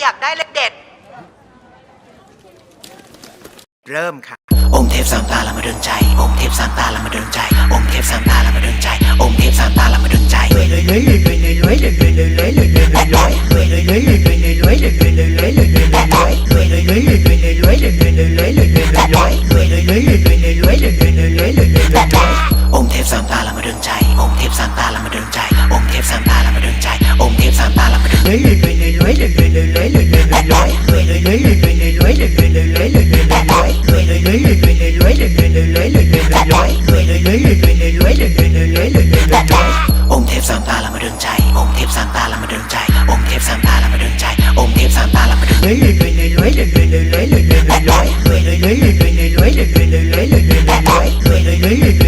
อยากได้เลขเด็ด เริ่มค่ะ องค์เทพสามตาละมาดนใจ lưỡi lưỡi lưỡi lưỡi lưỡi lưỡi lưỡi lưỡi lưỡi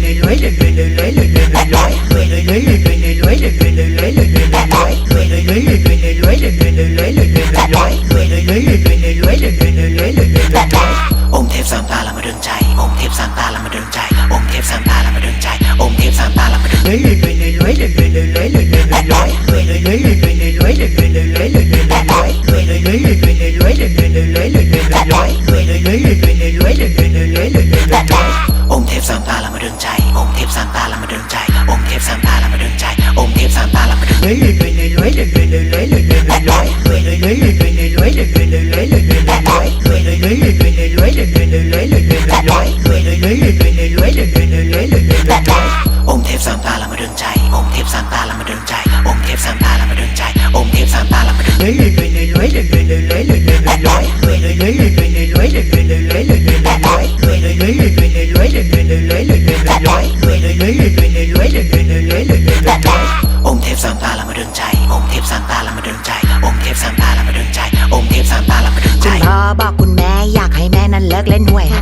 เลิกเล่นด้วย